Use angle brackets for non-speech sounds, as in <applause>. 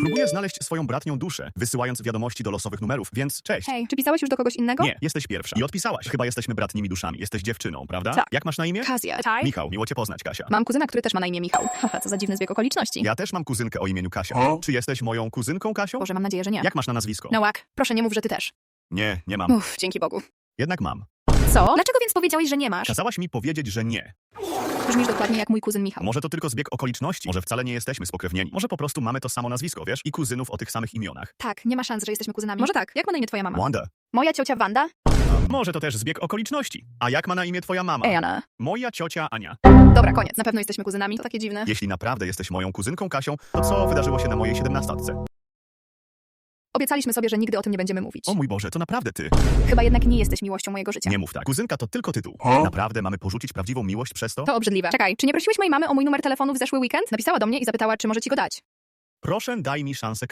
Próbuję znaleźć swoją bratnią duszę, wysyłając wiadomości do losowych numerów, więc cześć. Hej, czy pisałeś już do kogoś innego? Nie, jesteś pierwsza. I odpisałaś. Chyba jesteśmy bratnimi duszami. Jesteś dziewczyną, prawda? Tak. Jak masz na imię? Kazja. Tak? Michał, miło cię poznać, Kasia. Mam kuzyna, który też ma na imię Michał. <laughs> Haha, co za dziwny zbieg okoliczności. Ja też mam kuzynkę o imieniu Kasia. O? Czy jesteś moją kuzynką, Kasią? Boże, mam nadzieję, że nie. Jak masz na nazwisko? Noak, proszę nie mów, że ty też. Nie, nie mam. Uff, dzięki Bogu. Jednak mam. Co? Dlaczego więc powiedziałeś, że nie masz? Kazałaś mi powiedzieć, że nie. Brzmisz dokładnie jak mój kuzyn Michał. Może to tylko zbieg okoliczności. Może wcale nie jesteśmy spokrewnieni. Może po prostu mamy to samo nazwisko, wiesz? I kuzynów o tych samych imionach. Tak, nie ma szans, że jesteśmy kuzynami. Może tak. Jak ma na imię twoja mama? Wanda. Moja ciocia Wanda? Może to też zbieg okoliczności. A jak ma na imię twoja mama? Ejana. Moja ciocia Ania. Dobra, koniec. Na pewno jesteśmy kuzynami. To takie dziwne. Jeśli naprawdę jesteś moją kuzynką Kasią, to co wydarzyło się na mojej siedemnastatce? Obiecaliśmy sobie, że nigdy o tym nie będziemy mówić. O mój Boże, to naprawdę ty. Chyba jednak nie jesteś miłością mojego życia. Nie mów tak. Kuzynka to tylko tytuł. O? Naprawdę mamy porzucić prawdziwą miłość przez to? To obrzydliwe. Czekaj, czy nie prosiłeś mojej mamy o mój numer telefonu w zeszły weekend? Napisała do mnie i zapytała, czy może ci go dać. Proszę daj mi szansę.